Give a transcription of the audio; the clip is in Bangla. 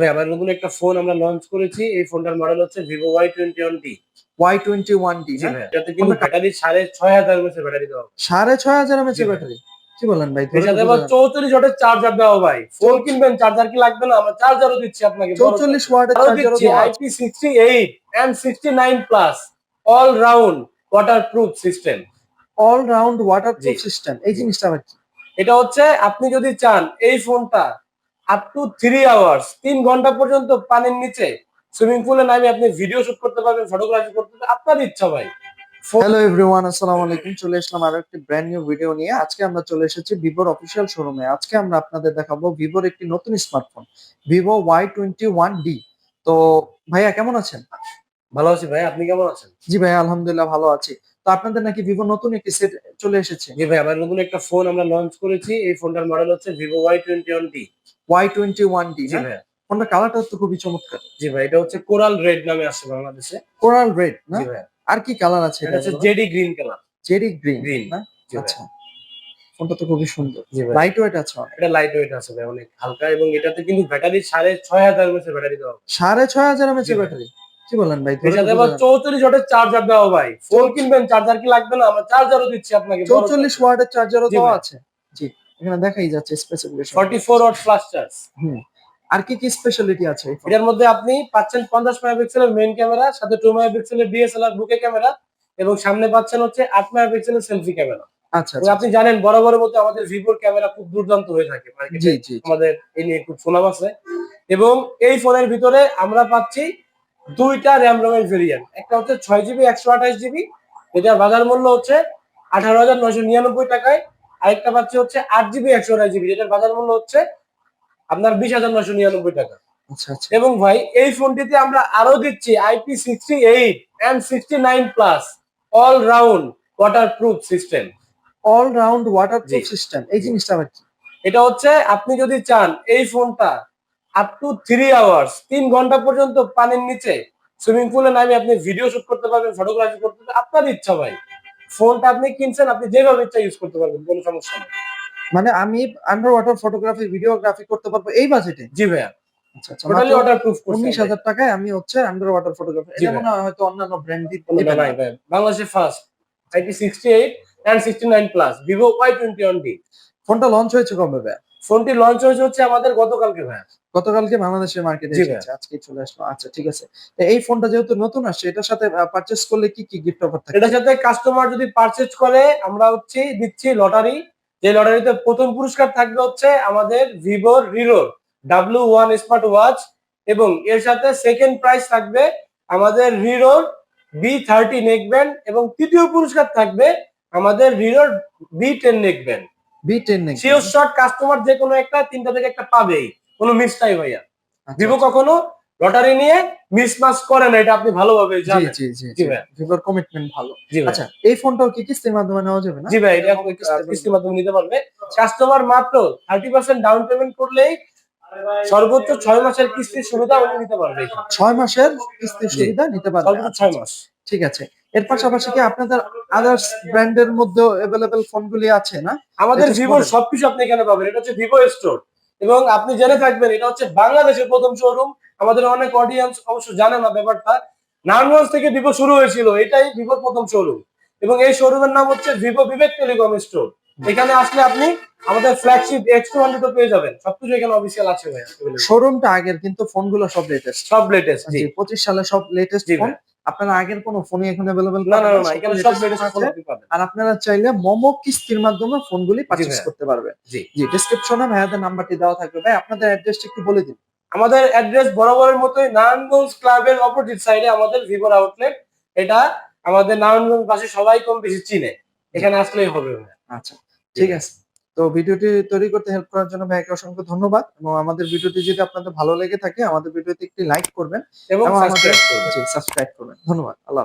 ভাই আবার নতুন একটা ফোন আমরা লঞ্চ করেছি। এই ফোনটার মডেল হচ্ছে Vivo Y twenty one D Y twenty one G এটাতে কিন্তু ব্যাটারি সাড়ে ছয় হাজার এমএচের ব্যাটারি দেওয়া। সাড়ে ছয় হাজার এমএচ ব্যাটারি কি বলেন ভাই? আবার চৌচল্লিশ ওয়াটের চার্জার দেওয়া ভাই। ফোন কিনবেন চার্জার কি লাগবে না? আমরা চার্জারও দিচ্ছি আপনাকে। চৌচল্লিশ ওয়াটের আরও চার্জার দিচ্ছি IP sixty eight and sixty nine plus all round waterproof system all round waterproof system এই জিনিসটা কি? এটা হচ্ছে আপনি যদি চান এই ফোনটা আপ টু থ্রি আওয়ার্স তিন ঘণ্টা পর্যন্ত পানির নিচে সুইমিং পুলে নামে আপনি ভিডিও শুট করতে পারবেন ফটোগ্রাফি করতে পারবেন। আপনার ইচ্ছা ভাই। হ্যালো এভরিওয়ান আসসালামু আলাইকুম। চলে আসলাম আরও একটি ব্র্যান্ড নিউ ভিডিও নিয়ে। আজকে আমরা চলে এসেছি ভিভোর অফিসিয়াল শোরুমে আজকে আমরা আপনাদের দেখাবো ভিভোর একটি নতুন smartphone Vivo Y twenty one D তো ভাইয়া কেমন আছেন? ভালো আছি ভাই আপনি কেমন আছেন? জি ভাই আলহামদুলিল্লাহ ভালো আছি। তো আপনাদের নাকি ভিভো নতুন একটি সেট চলে এসেছে? জি ভাই আবার নতুন একটা ফোন আমরা লঞ্চ করেছি। এই ফোনটার মডেল হচ্ছে Vivo Y twenty one D Y twenty one D G ভাই। ফোনটা কালারটা তো খুবই চমৎকার। জি ভাই এটা হচ্ছে কোরাল রেড নামে আসছে বাংলাদেশে। কোরাল রেড না? জি ভাই। আর কি কালার আছে এটা হচ্ছে jade green colour jerry green Green, না? আচ্ছা। ফোনটা তো খুবই সুন্দর। লাইট ওয়েট আছে এটা লাইট ওয়েট আছে ভাই অনেক হালকা এবং এটাতে কিন্তু ব্যাটারি সাড়ে ছয় হাজার এমএচের ব্যাটারি দেওয়া সাড়ে ছয় হাজার এমএচ ব্যাটারি কি বলেন ভাই? আবার চৌচল্লিশ ওয়াটের চার্জার দেওয়া ভাই। ফোন কিনবেন চার্জার কি লাগবে না? আমরা চার্জারও দিচ্ছি আপনাকে। চৌচল্লিশ ওয়াটের চার্জারও ভাই। আছে। জি এখানে দেখাই যাচ্ছে specification forty four watt flash charge হুম। আর কি কি স্পেশালিটি আছে এটার মধ্যে আপনি পাচ্ছেন পঞ্চাশ মেগাপিক্সেলের মেইন ক্যামেরা সাথে টু মেগাপিক্সেলের ডিএসএলআর বুকে ক্যামেরা এবং সামনে পাচ্ছেন হচ্ছে আট মেগাপিক্সেলের সেলফি ক্যামেরা আচ্ছা আচ্ছা। আপনি জানেন বরাবরের মতো আমাদের ভিভোর ক্যামেরা খুব দুর্দান্ত হয়ে থাকে মার্কেটে জি জি। আমাদের এই নিয়ে খুব সুনাম আছে। এবং এই ফোনের ভিতরে আমরা পাচ্ছি দুইটা র্যাম রোমের ভেরিয়েন্ট একটা হচ্ছে ছয় জিবি একশো আঠাশ জিবি এটার বাজার মূল্য হচ্ছে আঠারো হাজার নয়শো নিরানব্বই টাকায়। আরেকটা পাচ্ছি হচ্ছে আট জিবি একশো আঠাশ জিবি যেটার বাজার মূল্য হচ্ছে আপনার বিশ হাজার নয়শো নিরানব্বই টাকা। আচ্ছা আচ্ছা। এবং ভাই এই ফোনটিতে আমরা আরও দিচ্ছি IP sixty eight and sixty nine plus all round waterproof system all round waterproof system এই জিনিসটা? এটা হচ্ছে আপনি যদি চান এই ফোনটা আপ টু থ্রি আওয়ার্স তিন ঘণ্টা পর্যন্ত পানির নিচে সুইমিং পুলে নামে আপনি ভিডিও শুট করতে পারবেন ফটোগ্রাফি করতে পারবেন। আপনার ইচ্ছা ভাই ফোনটা আপনি কিনছেন আপনি যেভাবে ইচ্ছা ইউজ করতে পারবেন কোনো সমস্যা নেই। মানে আমি আন্ডার ওয়াটার ফটোগ্রাফি ভিডিওগ্রাফি করতে পারব এই বাজেটে জি ভাইয়া। আচ্ছা আচ্ছা টোটালি ওয়াটার প্রুফ উনিশ হাজার টাকায় আমি হচ্ছে আন্ডার ওয়াটার ফটোগ্রাফি এটা মনে হয় হয়তো অন্যান্য বাংলাদেশে first IP sixty eight and sixty nine plus Vivo Y twenty one D ফোনটা লঞ্চ হয়েছে কবে ভাই ফোনটি লঞ্চ হয়েছে হচ্ছে আমাদের গতকালকে ভাইয়া। গতকালকে বাংলাদেশের মার্কেটে এসেছে। আজকে চলে আসলো। আচ্ছা ঠিক আছে। এই ফোনটা যেহেতু নতুন আসছে এটার সাথে পারচেজ করলে কি কি গিফট অফার থাকে? এটার সাথে কাস্টমার যদি পারচেজ করে আমরা হচ্ছে দিচ্ছি লটারি যে লটারিতে প্রথম পুরস্কার থাকবে হচ্ছে আমাদের ভিভো রিরোর ডাব্লিউ ওয়ান স্মার্ট ওয়াচ এবং এর সাথে সেকেন্ড প্রাইস থাকবে আমাদের রিরোর বি থার্টি নেকব্যান্ড এবং তৃতীয় পুরস্কার থাকবে আমাদের রিরোর বি টেন নেকব্যান্ড V10 নাকি? শিওর শট কাস্টমার যে কোনো একটা তিনটা থেকে একটা পাবেই। কোনো মিস নাই ভাইয়া। আচ্ছা, ভিভো আচ্ছা। কখনো লটারি নিয়ে মিস মাস করে না এটা আপনি ভালোভাবে জানেন। জি জি জি ভিভোর কমিটমেন্ট ভালো। আচ্ছা এই ফোনটাও কি কিস্তির মাধ্যমে নেওয়া যাবে না? জি ভাই এটা কিস্তির মাধ্যমে। নিতে পারবে। কাস্টমার মাত্র 30% ডাউন পেমেন্ট করলেই সর্বোচ্চ ছয় মাসের কিস্তির সুবিধা উনি নিতে পারবে। ছয় মাসের কিস্তির সুবিধা নিতে পারবে। সর্বোচ্চ ছয় আচ্ছা, মাস। ঠিক আছে। এর পাশাপাশি কি আপনাদের আদার্স ব্র্যান্ডের মধ্যে অ্যাভেলেবেল ফোনগুলি আছে না? আমাদের ভিভোর সবকিছু আপনি এখানে পাবেন। এটা হচ্ছে ভিভো স্টোর এবং আপনি জেনে থাকবেন এটা হচ্ছে বাংলাদেশের প্রথম শোরুম আমাদের অনেক অডিয়েন্স অবশ্য জানে না ব্যাপারটা। নারায়ণগঞ্জ থেকে ভিভো শুরু হয়েছিল। এটাই ভিভোর প্রথম শোরুম এবং এই শোরুমের নাম হচ্ছে ভিভো বিবেক টেলিকম স্টোর এখানে আসলে আপনি আমাদের ফ্ল্যাগশিপ এক্স টু হান্ড্রেড পেয়ে যাবেন। সবকিছু এখানে অফিসিয়াল আছে। শোরুমটা আগের কিন্তু ফোনগুলো সব লেটেস্ট সব লেটেস্ট জি পঁচিশ সালে সব লেটেস্ট ফোন। আপনারা আগের কোনো ফোনই এখন অ্যাভেলেবেল না না না, এখানে সব লেটেস্ট ফোন আপনি পাবেন। আর আপনারা চাইলে মোমো কিস্তির মাধ্যমে ফোনগুলি পারচেজ করতে পারবেন। জি। জি ডেসক্রিপশনে ভাইয়াদের নাম্বারটি দেওয়া থাকবে। ভাই আপনাদের অ্যাড্রেসটা একটু বলে দিন। আমাদের অ্যাড্রেস বরাবরের মতোই নারায়ণগঞ্জ ক্লাবের অপোজিট সাইডে আমাদের ভিভোর আউটলেট এটা আমাদের নারায়ণগঞ্জ পাশে সবাই কম বেশি চিনে। এখানে আসলেই হবে। আচ্ছা ঠিক আছে। তো ভিডিওটি তৈরি করতে হেল্প করার জন্য ভাইকে অসংখ্য ধন্যবাদ এবং আমাদের ভিডিওটি যদি আপনাদের ভালো লেগে থাকে আমাদের ভিডিওতে একটি লাইক করবেন এবং সাবস্ক্রাইব করবেন ধন্যবাদ আল্লাহ।